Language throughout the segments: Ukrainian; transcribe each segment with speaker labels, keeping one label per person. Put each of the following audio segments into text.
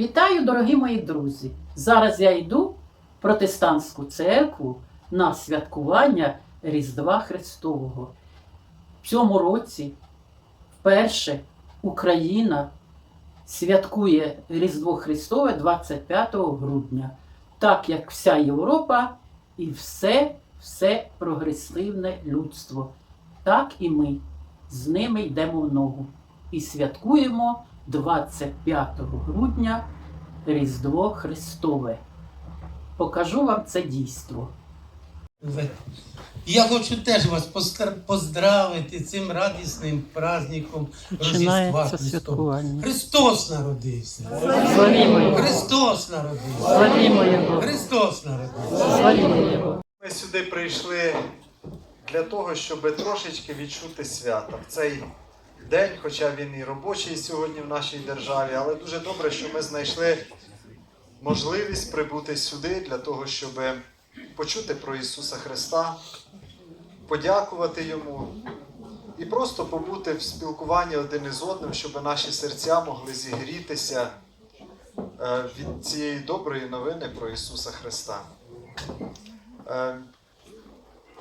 Speaker 1: Вітаю, дорогі мої друзі! Зараз я йду в протестантську церкву на святкування Різдва Христового. В цьому році вперше Україна святкує Різдво Христове 25 грудня, так як вся Європа і все, все прогресивне людство. Так і ми з ними йдемо в ногу і святкуємо 25 грудня Різдво Христове. Покажу вам це дійство.
Speaker 2: Я хочу теж вас поздравити цим радісним праздником Рождества Христова. Христос народився.
Speaker 1: Славімо Його!
Speaker 2: Христос народився.
Speaker 1: Славімо Його!
Speaker 2: Христос народився.
Speaker 1: Славімо Його!
Speaker 3: Ми сюди прийшли для того, щоб трошечки відчути свято в цей день, хоча він і робочий сьогодні в нашій державі, але дуже добре, що ми знайшли можливість прибути сюди для того, щоб почути про Ісуса Христа, подякувати Йому і просто побути в спілкуванні один із одним, щоб наші серця могли зігрітися е, від цієї доброї новини про Ісуса Христа.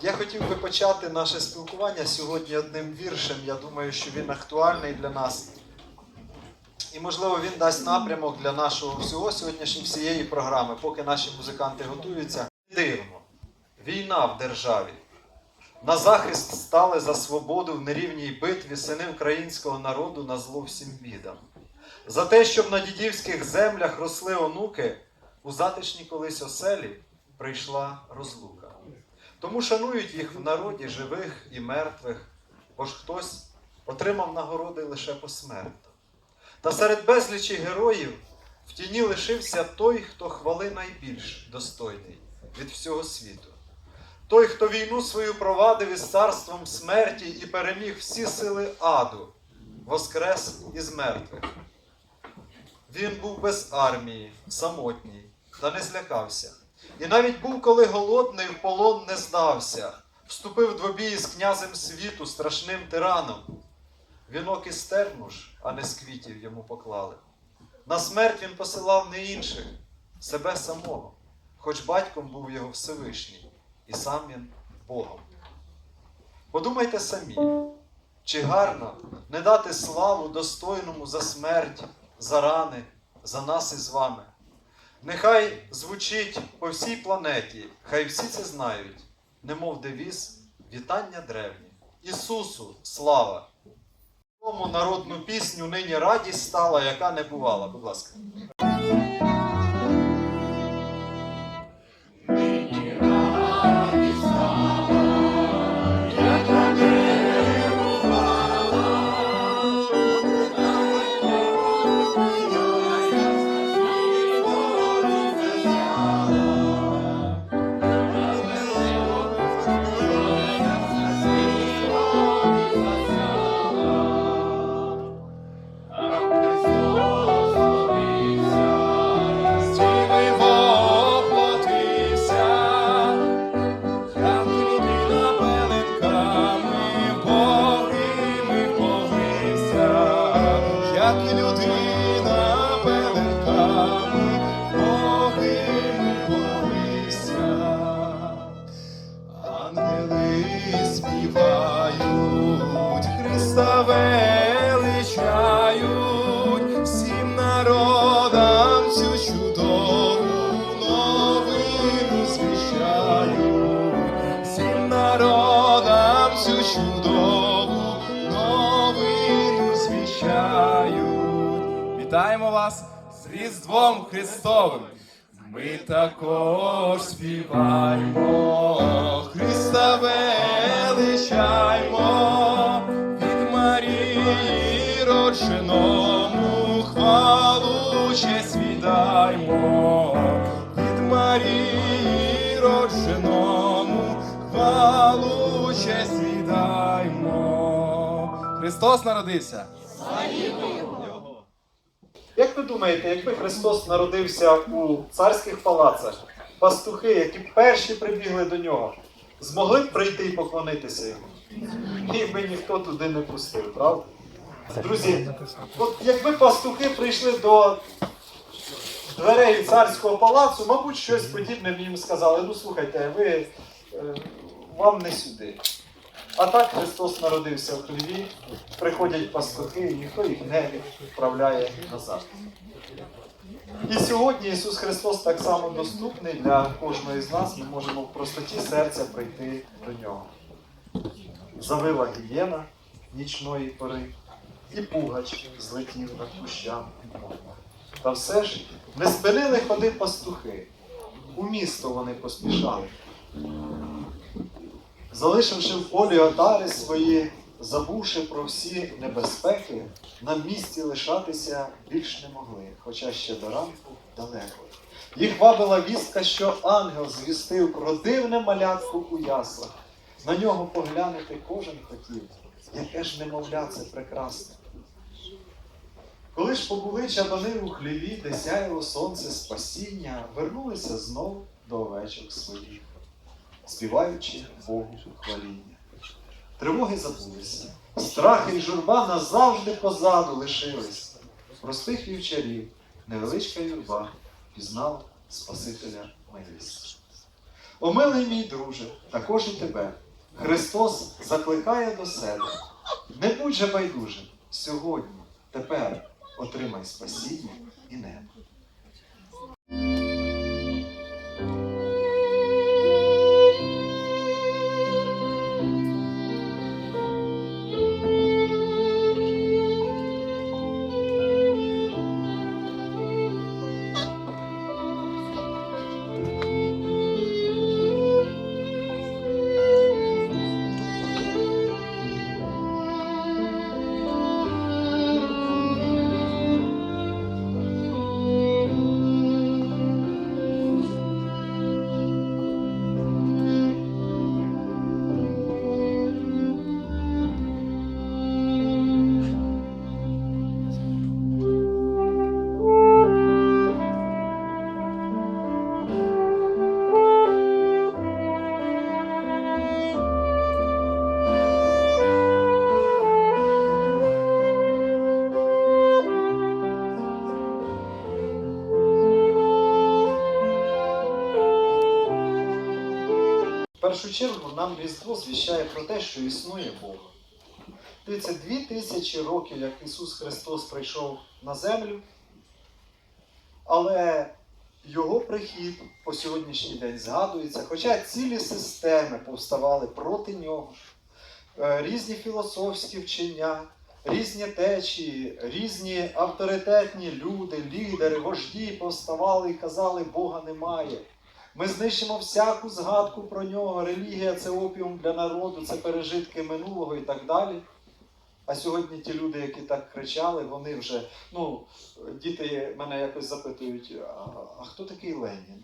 Speaker 3: Я хотів би почати наше спілкування сьогодні одним віршем. Я думаю, що він актуальний для нас. І, можливо, він дасть напрямок для нашого всього сьогоднішньої всієї програми, поки наші музиканти готуються. Дивно. Війна в державі. На захист стали за свободу в нерівній битві сини українського народу на зло всім бідам. За те, щоб на дідівських землях росли онуки, у затишні колись оселі прийшла розлука. Тому шанують їх в народі живих і мертвих, бо ж хтось отримав нагороди лише посмертно. Та серед безлічі героїв в тіні лишився той, хто хвали найбільш достойний від всього світу. Той, хто війну свою провадив із царством смерті і переміг всі сили аду, воскрес із мертвих. Він був без армії, самотній, та не злякався. І навіть був, коли голодний, в полон не здався, вступив двобій з князем світу, страшним тираном. Вінок із ж, а не з квітів йому поклали. На смерть він посилав не інших, себе самого, хоч батьком був його Всевишній, і сам він Богом. Подумайте самі, чи гарно не дати славу достойному за смерть, за рани, за нас із вами. Нехай звучить по всій планеті, хай всі це знають, немов девіз вітання древні. Ісусу, слава! Тому народну пісню нині радість стала, яка не бувала. Будь ласка.
Speaker 4: Різдвом Христовим! Ми також співаємо, Христа величаймо, від Марії родженому хвалу честь віддаймо, від Марії родженому хвалу честь віддаймо. Христос народився!
Speaker 3: Як ви думаєте, якби Христос народився у царських палацах, пастухи, які перші прибігли до нього, змогли б прийти і поклонитися йому? Їх би ніхто туди не пустив, правда? Друзі, от якби пастухи прийшли до дверей царського палацу, мабуть, щось подібне б їм сказали. Ну слухайте, ви е, вам не сюди. А так Христос народився в хліві, приходять пастухи, і ніхто їх не відправляє назад. І сьогодні Ісус Христос так само доступний для кожного з нас. Ми можемо в простоті серця прийти до нього. Завила гієна нічної пори, і пугач злетів над кущами. Та все ж не спинили ходи пастухи. У місто вони поспішали. Залишивши в полі отари свої, забувши про всі небезпеки, на місці лишатися більш не могли, хоча ще до ранку далеко. Їх вабила вістка, що ангел звістив про дивне малятку у яслах. На нього поглянути кожен хотів, яке ж немовля це прекрасне. Коли ж побули чабани у хліві, де сяяло сонце спасіння, вернулися знов до овечок своїх, співаючи Богу хваління. Тривоги забулися, страхи й журба назавжди позаду лишились. Простих вівчарів, невеличка юрба пізнала Спасителя милість. О, милий мій друже, також і тебе. Христос закликає до себе. Не будь же байдужим сьогодні, тепер отримай спасіння і небо. Першу чергу нам Різдво звіщає про те, що існує Бог. Дивіться, дві тисячі років, як Ісус Христос прийшов на землю, але Його прихід по сьогоднішній день згадується, хоча цілі системи повставали проти нього, Е, різні філософські вчення, різні течії, різні авторитетні люди, лідери, вожді повставали і казали, Бога немає. Ми знищимо всяку згадку про нього. Релігія це опіум для народу, це пережитки минулого і так далі. А сьогодні ті люди, які так кричали, вони вже, ну, діти мене якось запитують, а, а хто такий Ленін?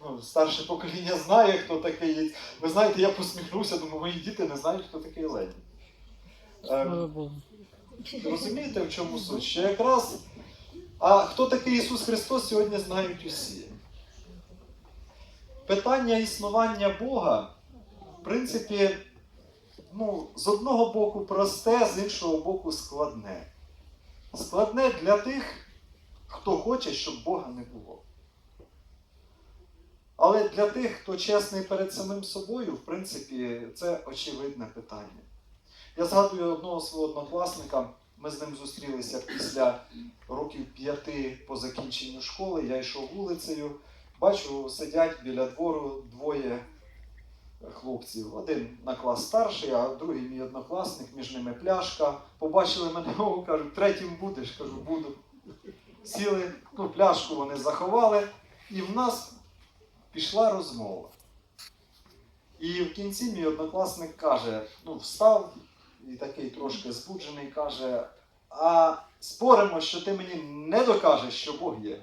Speaker 3: Ну, старше покоління знає, хто такий. Ви знаєте, я посміхнувся, думаю, мої діти не знають, хто такий Ленін. Ем, Розумієте, в чому суть? Що якраз, а хто такий Ісус Христос сьогодні знають усі. Питання існування Бога, в принципі, ну, з одного боку просте, з іншого боку складне. Складне для тих, хто хоче, щоб Бога не було. Але для тих, хто чесний перед самим собою, в принципі, це очевидне питання. Я згадую одного свого однокласника, ми з ним зустрілися після років п'яти по закінченню школи. Я йшов вулицею, бачу, сидять біля двору двоє хлопців. Один на клас старший, а другий мій однокласник, між ними пляшка. Побачили мене, о, кажуть, третім будеш, кажу, буду. Сіли, ну, пляшку вони заховали, і в нас пішла розмова. І в кінці мій однокласник каже: ну, встав і такий трошки збуджений, каже: а споримо, що ти мені не докажеш, що Бог є.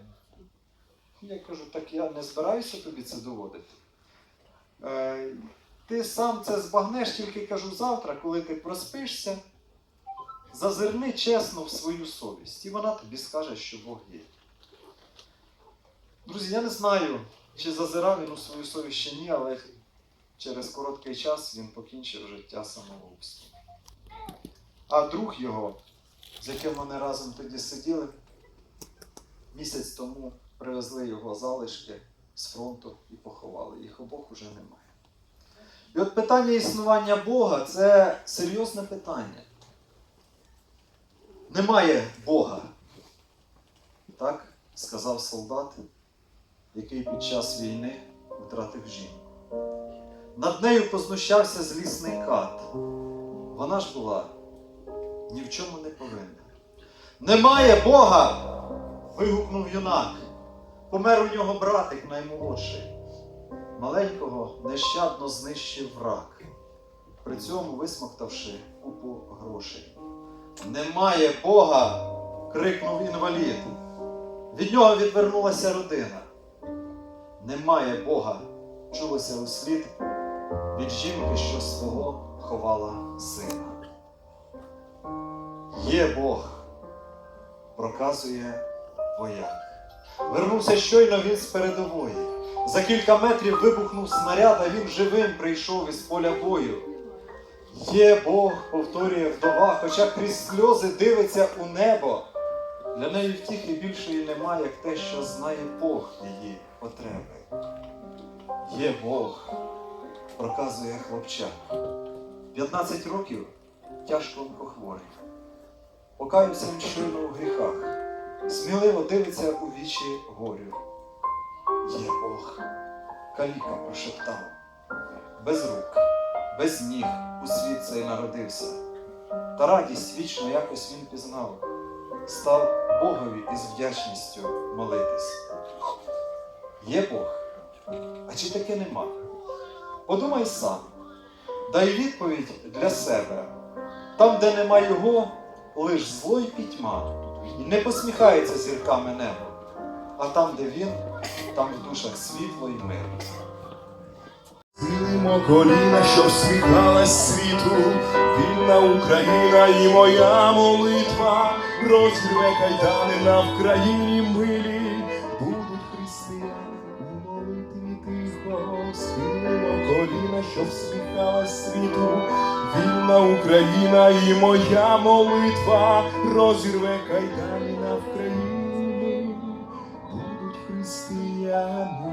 Speaker 3: Я кажу, так я не збираюся тобі це доводити. Е, ти сам це збагнеш, тільки кажу завтра, коли ти проспишся, зазирни чесно в свою совість, і вона тобі скаже, що Бог є. Друзі, я не знаю, чи зазирав він у свою совість чи ні, але через короткий час він покінчив життя самогубством. А друг його, з яким вони разом тоді сиділи, Місяць тому привезли його залишки з фронту і поховали. Їх обох уже немає. І от питання існування Бога це серйозне питання. Немає Бога. Так сказав солдат, який під час війни втратив жінку. Над нею познущався злісний кат. Вона ж була ні в чому не повинна. Немає Бога! вигукнув юнак. Помер у нього братик наймолодший. Маленького нещадно знищив враг, при цьому висмоктавши купу грошей. Немає Бога! крикнув інвалід. Від нього відвернулася родина. Немає Бога, чулося у слід від жінки, що свого ховала сина. Є Бог, проказує вояк. Вернувся щойно він з передової. За кілька метрів вибухнув снаряд, а він живим прийшов із поля бою. Є Бог, повторює вдова, хоча крізь сльози дивиться у небо. Для неї втіхи більшої немає, як те, що знає Бог її потреби. Є Бог, проказує хлопчак. 15 років тяжко онкохворий. Покаюся він щойно у гріхах, сміливо дивиться у вічі горю. Є Бог, каліка прошептав, без рук, без ніг у світ цей народився, та радість вічно якось він пізнав, став Богові із вдячністю молитись. Є Бог, а чи таки нема? Подумай сам, дай відповідь для себе. Там, де нема його, лиш зло й пітьма, не посміхається зірками небо. А там, де він, там в душах світло й мир.
Speaker 4: Схилимо коліна, що всміхалась світу, вільна Україна і моя молитва, розірве кайдани на Вкраїні милі, будуть християни у молитві тихо, схилимо коліна, що всміхалась світу, вільна Україна і моя молитва, розірве кайдани на Вкраїні, будуть християни.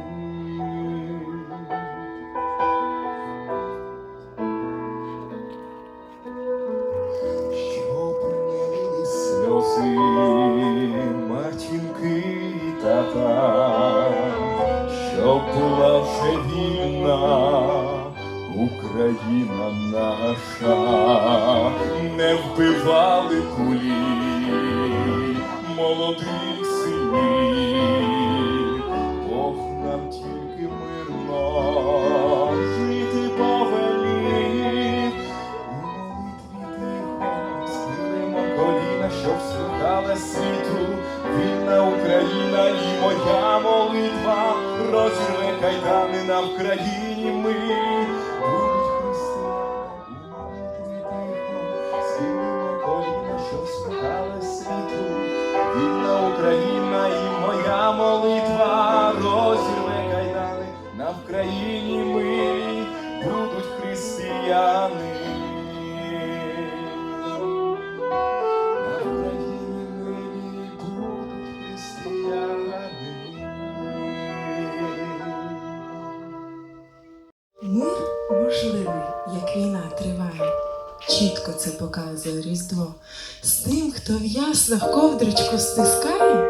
Speaker 5: В ковдрочку стискає,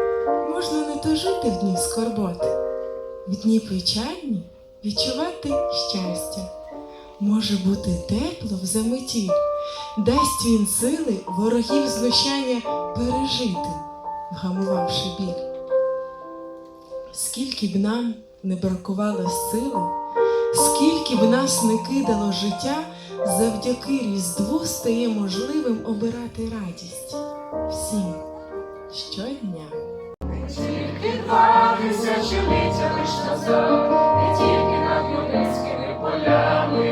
Speaker 5: можна не то жити в дні скорботи. В дні печальні відчувати щастя. Може бути тепло в заметі, дасть він сили ворогів знущання пережити, вгамувавши біль. Скільки б нам не бракувало сили, Скільки б нас не кидало життя, завдяки Різдву стає можливим обирати радість всім щодня.
Speaker 6: Два тисячі ліття лиш назад, не тільки над юницькими полями.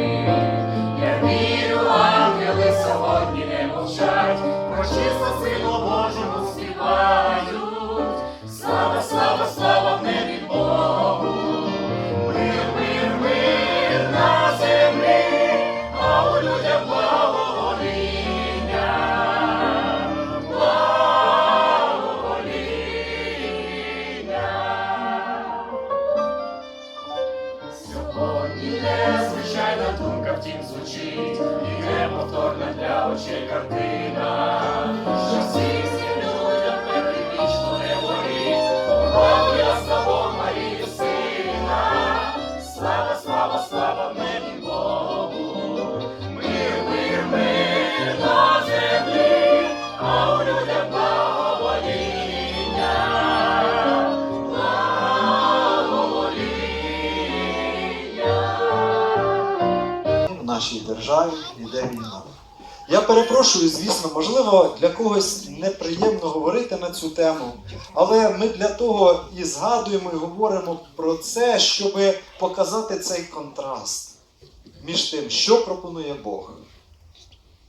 Speaker 6: Я вірю, ангели сьогодні не мовчать, про чисто силу Божому співають.
Speaker 3: Перепрошую, звісно, можливо, для когось неприємно говорити на цю тему, але ми для того і згадуємо і говоримо про це, щоб показати цей контраст між тим, що пропонує Бог,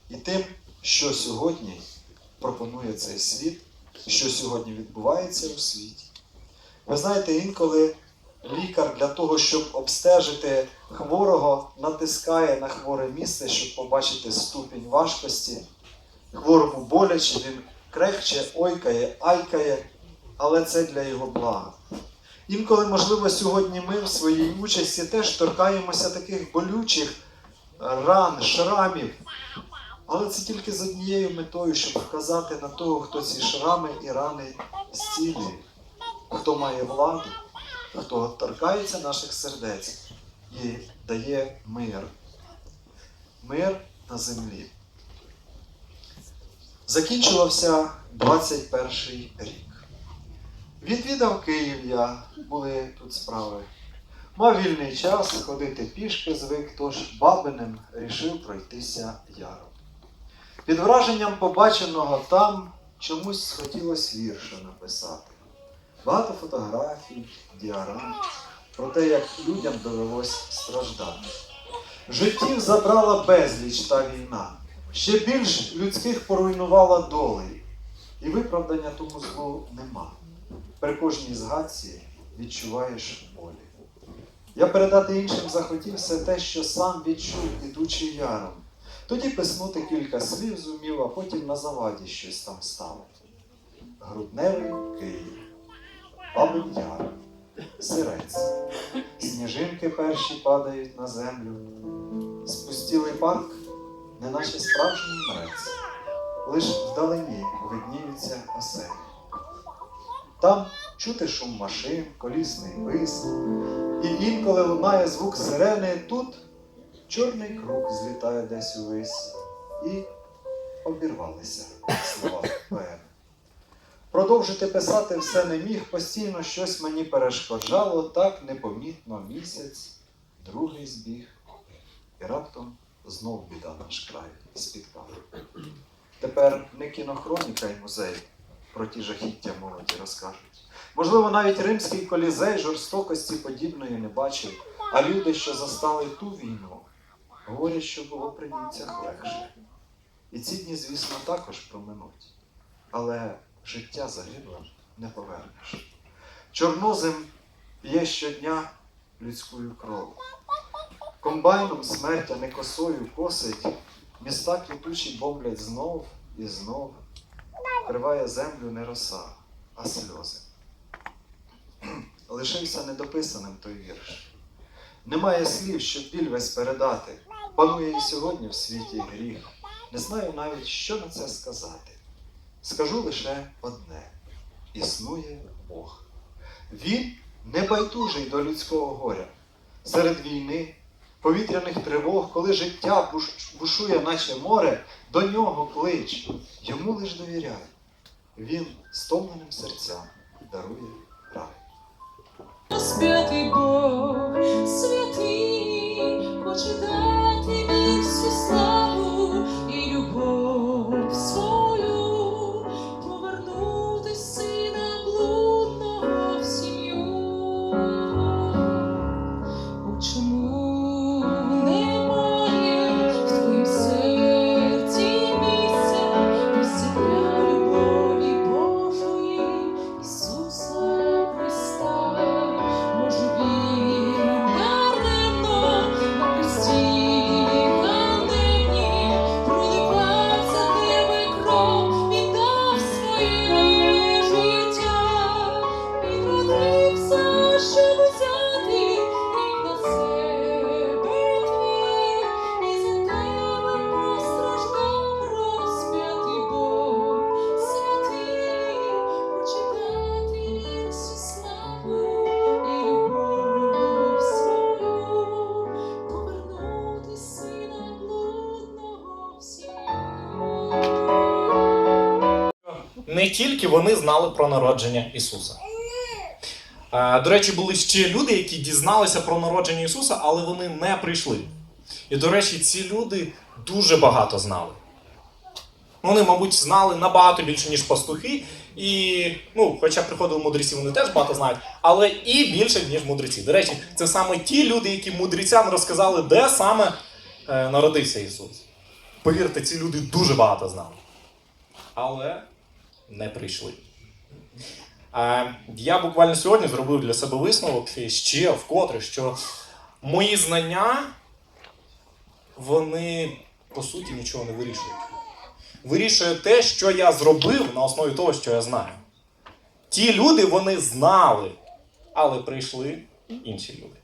Speaker 3: і тим, що сьогодні пропонує цей світ, що сьогодні відбувається у світі. Ви знаєте, інколи лікар для того, щоб обстежити хворого, натискає на хворе місце, щоб побачити ступінь важкості. Хворому боляче, він крехче, ойкає, айкає, але це для його блага. Інколи, можливо, сьогодні ми в своїй участі теж торкаємося таких болючих ран, шрамів. Але це тільки з однією метою, щоб вказати на того, хто ці шрами і рани зцілює, хто має владу, хто торкається наших сердець і дає мир. Мир на землі. Закінчувався 21 рік. Відвідав Київ я, були тут справи. Мав вільний час, ходити пішки звик, тож бабиним рішив пройтися яром. Під враженням побаченого там чомусь схотілось вірша написати. Багато фотографій, діарам про те, як людям довелось страждати. Життів забрала безліч та війна, ще більш людських поруйнувала доли, і виправдання тому злу нема. При кожній згадці відчуваєш болі. Я передати іншим захотів все те, що сам відчув, ідучи яром. Тоді писнути кілька слів зумів, а потім на заваді щось там стало. Грудневий Київ, Бабин Яр, Сирець, сніжинки перші падають на землю. Спустілий парк, неначе справжній мрець, лиш вдалині видніються оселі. Там чути шум машин, колісний вис, і інколи лунає звук сирени, тут чорний круг злітає десь увесь, і обірвалися слова поеми. Продовжити писати все не міг, постійно щось мені перешкоджало, так непомітно місяць, другий збіг, і раптом знов біда наш край спіткала. Тепер не кінохроніка й музей про ті жахіття молоді розкажуть. Можливо, навіть римський колізей жорстокості подібної не бачив, а люди, що застали ту війну, говорять, що було при німцях легше. І ці дні, звісно, також проминуть. Але життя загибле не повернеш. Чорнозем п'є щодня людську кров. Комбайном смерть, а не косою косить, міста квітучі бомблять знов і знов. Криває землю не роса, а сльози. Лишився недописаним той вірш. Немає слів, щоб біль весь передати. Панує і сьогодні в світі гріх. Не знаю навіть, що на це сказати. Скажу лише одне: існує Бог. Він не байдужий до людського горя. Серед війни, повітряних тривог, коли життя бушує, наче море, до нього клич, йому лиш довіряй. Він стомленим серцям дарує рай.
Speaker 7: Святий Бог, святий, хоче
Speaker 8: тільки вони знали про народження Ісуса. Е, До речі, були ще люди, які дізналися про народження Ісуса, але вони не прийшли. І, до речі, ці люди дуже багато знали. Вони, мабуть, знали набагато більше, ніж пастухи. І, ну, хоча приходили мудреці, вони теж багато знають, але і більше, ніж мудреці. До речі, це саме ті люди, які мудрецям розказали, де саме е, народився Ісус. Повірте, ці люди дуже багато знали. Але не прийшли. Я буквально сьогодні зробив для себе висновок ще вкотре, що мої знання, вони по суті нічого не вирішують. Вирішує те, що я зробив на основі того, що я знаю. Ті люди вони знали, але прийшли інші люди.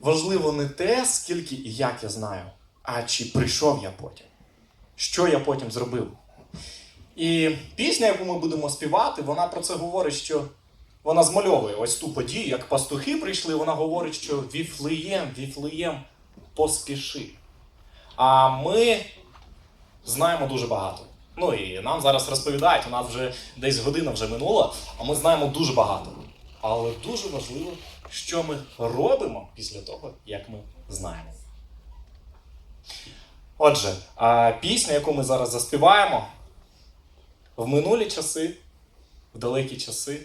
Speaker 8: Важливо не те, скільки і як я знаю, а чи прийшов я потім. Що я потім зробив. І пісня, яку ми будемо співати, вона про це говорить, що вона змальовує ось ту подію, як пастухи прийшли, вона говорить, що Віфлеєм, Віфлеєм, поспіши. А ми знаємо дуже багато. Ну і нам зараз розповідають, у нас вже десь година вже минула, а ми знаємо дуже багато. Але дуже важливо, що ми робимо після того, як ми знаємо. Отже, пісня, яку ми зараз заспіваємо, в минулі часи, в далекі часи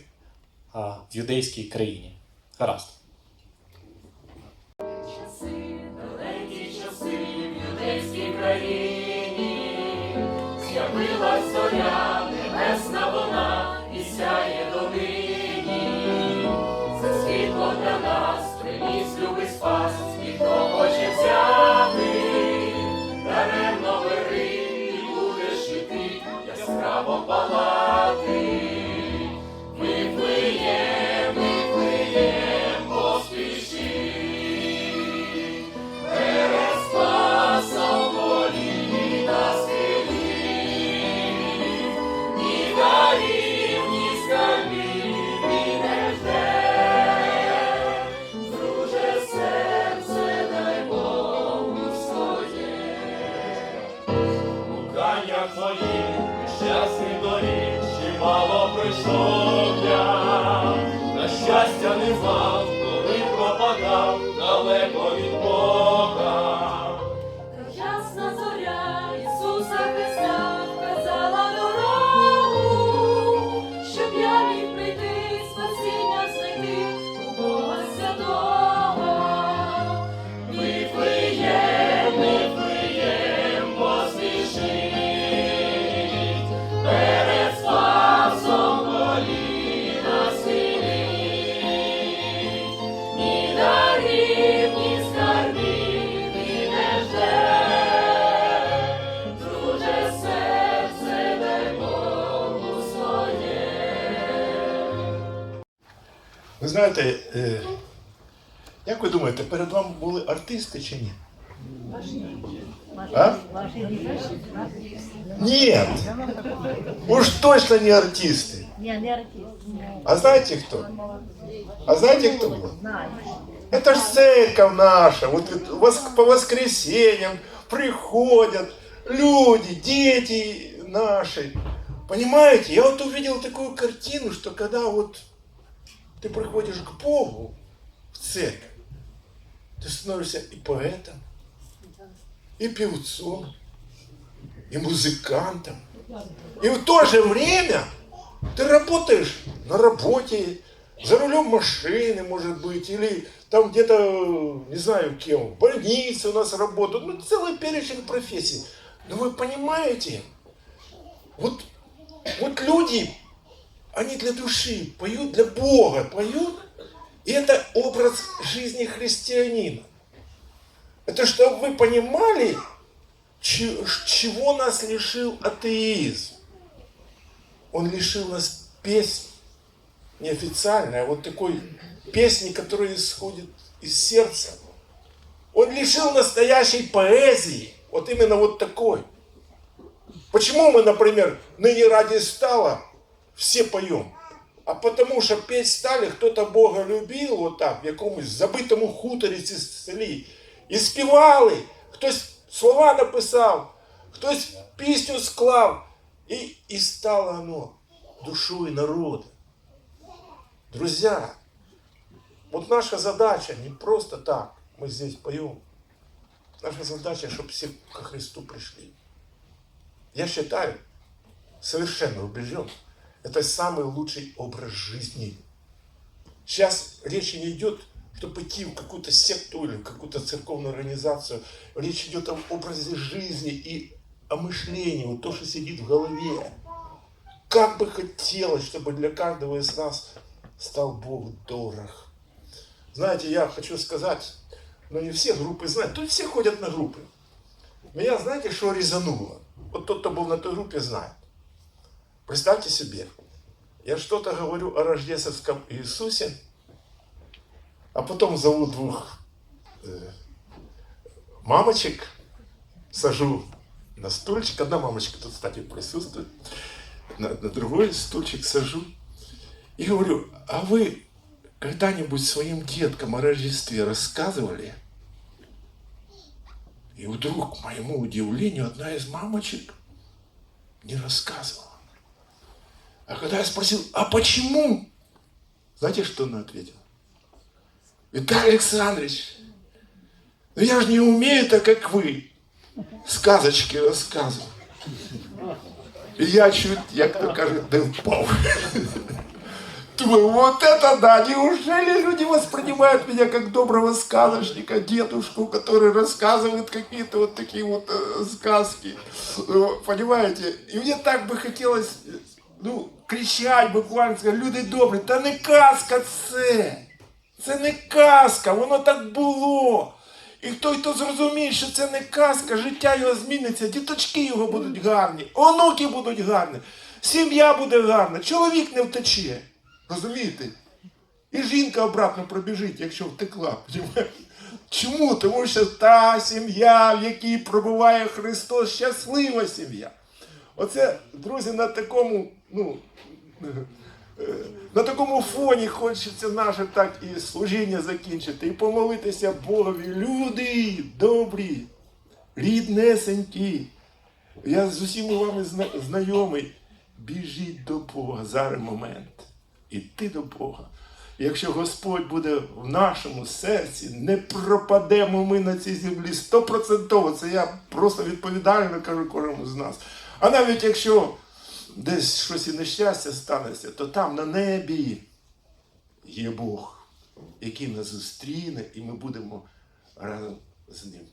Speaker 8: в юдейській країні. Гаразд.
Speaker 6: Часи, далекі часи в юдейській країні, з'явилась зоря, небесна вона Bom, bom,
Speaker 9: sol. знаєте, е, як ви думаєте, перед вами були артисти чи ні? А? Нет, уж точно не артисты.
Speaker 10: Не, не артист.
Speaker 9: А знаете кто? А знаете кто был?
Speaker 10: Знаю.
Speaker 9: Это ж церковь наша, вот это вос- по воскресеньям приходят люди, дети наши. Понимаете, я вот увидел такую картину, что когда вот ты приходишь к Богу в церковь, ты становишься и поэтом, и певцом, и музыкантом. И в то же время ты работаешь на работе, за рулем машины, может быть, или там где-то, не знаю кем, в больнице у нас работают, ну, целый перечень профессий. Но вы понимаете, вот, вот люди, они для души поют, для Бога поют, и это образ жизни христианина. Это чтобы вы понимали, че- чего нас лишил атеизм. Он лишил нас песни, неофициальной, а вот такой песни, которая исходит из сердца. Он лишил настоящей поэзии, вот именно вот такой. Почему мы, например, ныне ради стала все поем? А потому що петь стали, хто-то Бога любив, вот так, в якомусь забитому хуторі ці селі. І співали, хтось слова написав, хтось пісню склав. И, и стало оно душой народа. Друзья, вот наша задача не просто так, мы здесь поем. Наша задача, чтобы все ко Христу пришли. Я считаю, совершенно убежден, это самый лучший образ жизни. Сейчас речь не идет, чтобы идти в какую-то секту или в какую-то церковную организацию. Речь идет об образе жизни и о мышлении, вот то, что сидит в голове. Как бы хотелось, чтобы для каждого из нас стал Бог дорог. Знаете, я хочу сказать, но не все группы знают, тут все ходят на группы. Меня, знаете, что резануло? Вот тот, кто был на той группе, знает. Представьте себе, я что-то говорю о рождественском Иисусе, а потом зову двух э, мамочек, сажу на стульчик. Одна мамочка тут, кстати, присутствует. На, на другой стульчик сажу. И говорю, а вы когда-нибудь своим деткам о Рождестве рассказывали? И вдруг, к моему удивлению, одна из мамочек не рассказывала. А когда я спросил, а почему? Знаете, что она ответила? Виталий Александрович, ну я же не умею так, как вы, сказочки рассказывать. И я чуть, як то кажуть, не впав. Думаю, вот это да! Неужели люди воспринимают меня как доброго сказочника, дедушку, который рассказывает какие-то вот такие вот э, сказки? Э, Понимаете? И мне так бы хотелось, ну, кричать буквально, люди добрі, та не казка це! Це не казка, воно так було. І той, хто зрозуміє, що це не казка, життя його зміниться, діточки його будуть гарні, онуки будуть гарні, сім'я буде гарна, чоловік не втече. Розумієте? І жінка обратно пробіжить, якщо втекла. Чому? Тому що та сім'я, в якій пробуває Христос, щаслива сім'я. Оце, друзі, на такому, ну, на такому фоні хочеться наше так і служіння закінчити, і помолитися Богові. Люди добрі, ріднесенькі. Я з усіма вами знайомий. Біжіть до Бога зараз момент. Іти до Бога. Якщо Господь буде в нашому серці, не пропадемо ми на цій землі стопроцентово. Це я просто відповідально кажу кожному з нас. А навіть якщо десь щось і нещастя станеться, то там на небі є Бог, який нас зустріне, і ми будемо разом з ним.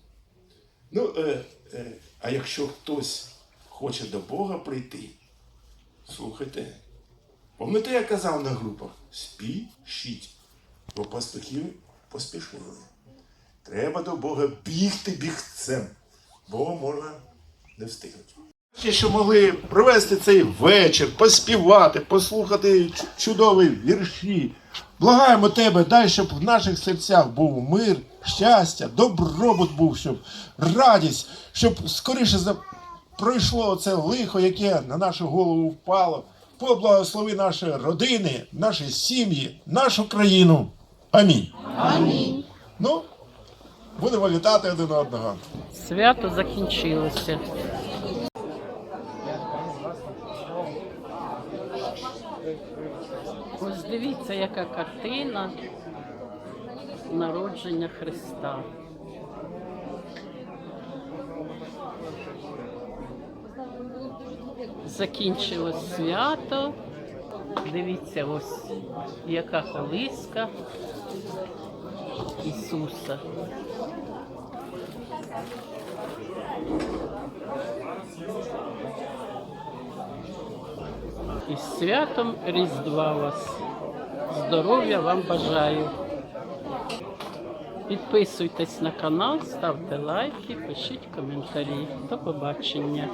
Speaker 9: Ну, е, е, а якщо хтось хоче до Бога прийти, слухайте. Пам'ятаєте, я казав на групах? Спішіть, бо пастухи поспішили. Треба до Бога бігти бігцем, бо можна не встигнути. Ті, що могли провести цей вечір, поспівати, послухати чудові вірші. Благаємо тебе, дай, щоб в наших серцях був мир, щастя, добробут був, щоб радість, щоб скоріше за... пройшло це лихо, яке на нашу голову впало. Поблагослови наші родини, наші сім'ї, нашу країну. Амінь. Амінь. Ну, будемо вітати один одного.
Speaker 1: Свято закінчилося. Дивіться, яка картина народження Христа. Закінчилось свято. Дивіться, ось яка колиска Ісуса. І святом Різдва вас. Здоров'я вам бажаю. Підписуйтесь на канал, ставте лайки, пишіть коментарі. До побачення.